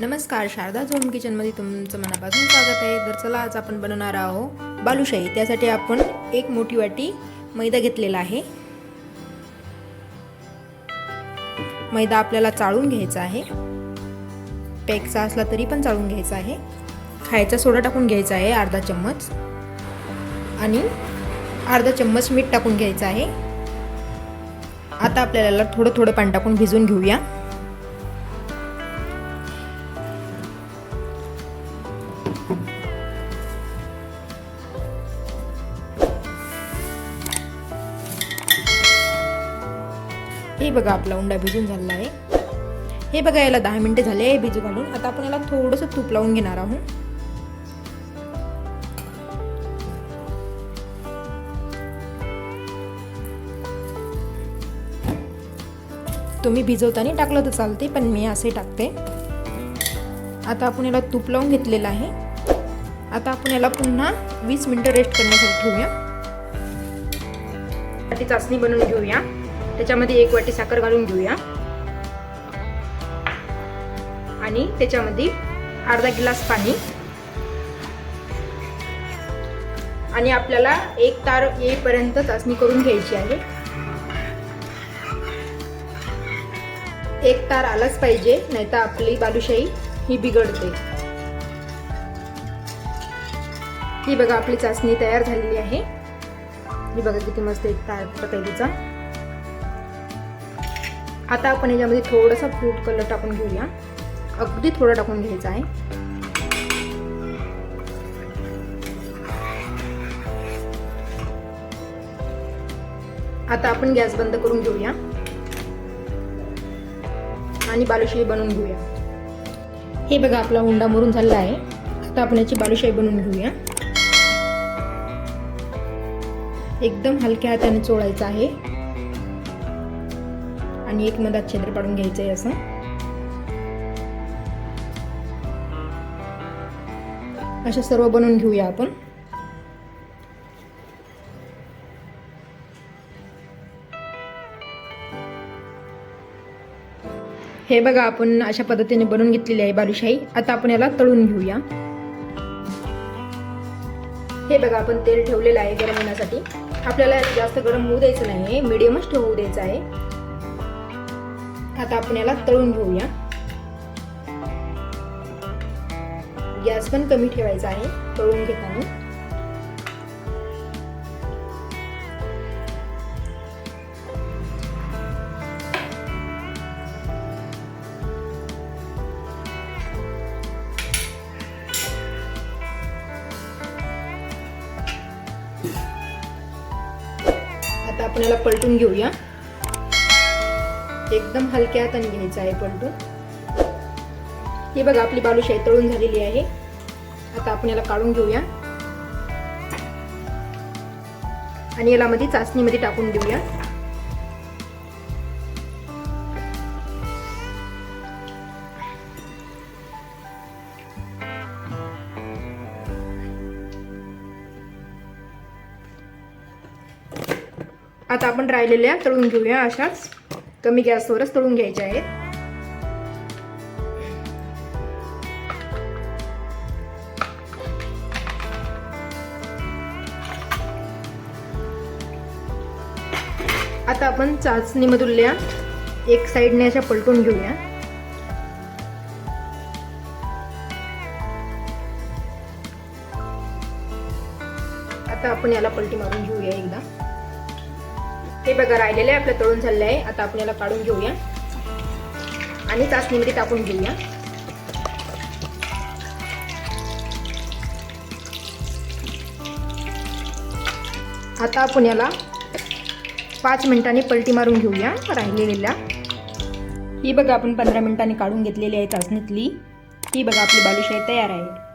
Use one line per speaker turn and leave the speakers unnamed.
नमस्कार शारदा झोम किचनमध्ये तुमचं मनापासून स्वागत आहे. तर चला आज आपण बनवणार आहोत बालुशाही. त्यासाठी आपण एक मोठी वाटी मैदा घेतलेला आहे. मैदा आपल्याला चाळून घ्यायचा आहे. पेकचा असला तरी पण चाळून घ्यायचा आहे. खायचा सोडा टाकून घ्यायचा आहे अर्धा चम्मच. आणि अर्धा चम्मच मीठ टाकून घ्यायचं आहे. आता आपल्याला थोडं थोडं पाणी टाकून भिजवून घेऊया. बघा आपला उंडा भिजून झालेला आहे. हे बघा याला दहा मिनटं झाले आहे भिजू घालून. आता आपण याला थोडंसं तूप लावून घेणार आहोत. तुम्ही भिजवताना टाकलं तर चालते पण मी असे टाकते. आता आपण याला तूप लावून घेतलेलं आहे. आता आपण याला पुन्हा वीस मिनटं रेस्ट करण्यासाठी ठेवूया. वाटी चाचणी बनवून घेऊया. त्याच्यामध्ये एक वाटी साखर घालून घेऊया. आणि त्याच्यामध्ये अर्धा गिलास पाणी. आणि आपल्याला एक तार येईपर्यंत चाचणी करून घ्यायची आहे. एक तार आलाच पाहिजे नाहीतर आपली बालुशाही ही बिघडते. ही बघा आपली चाचणी तयार झालेली आहे. ही बघा किती मस्त एक तार पतंगीचा आता आपण याच्यामध्ये थोडासा फ्रूट कलर टाकून घेऊया. अगदी थोडा टाकून घ्यायचा आहे. आता आपण गॅस बंद करून घेऊया. आणि बालुशाही बनवून घेऊया. हे बघा आपला हुंडा मरून झालेला आहे. आता आपण याची बालुशाही बनवून घेऊया. एकदम हलक्या हाताने चोळायचं आहे. आणि एक मधात छिद्र पाडून घ्यायचं आहे असं. अशा सर्व बनवून घेऊया आपण. हे बघा आपण अशा पद्धतीने बनवून घेतलेली आहे बालुशाही आता आपण याला तळून घेऊया. हे बघा आपण तेल ठेवलेलं आहे गरम होण्यासाठी. आपल्याला जास्त गरम होऊ द्यायचं नाही मीडियमच ठेवू द्यायचं आहे. आता आपण याला तळून घेऊया. गॅस पण कमी ठेवायचा आहे तळून घेताना. आता आपण याला पलटून घेऊया. एकदम हलक्या हाताने घ्यायचं आहे पलटून ही बघा आपली बालुशाही तळून झालेली आहे. आता आपण याला काढून घेऊया. आणि याला मध्ये चाचणीमध्ये टाकून देऊया. आता आपण राहिलेल्या तळून घेऊया अशाच. कमी गॅसवरच तळून घ्यायचे आहेत. आता आपण चाचणीमधुल्या एक साईडने अशा पलटून घेऊया. आता आपण याला पलटी मारून घेऊया एकदा. हे बघा राहिलेलं आहे आपलं तळून झालेलं आहे. आता आपण याला काढून घेऊया. आणि चाचणीमध्ये टाकून घेऊया. आता आपण याला पाच मिनिटांनी पलटी मारून घेऊया राहिलेल्या. ही बघा आपण पंधरा मिनिटांनी काढून घेतलेली आहे चाचणीतली ही बघा आपली बालुशाही तयार आहे.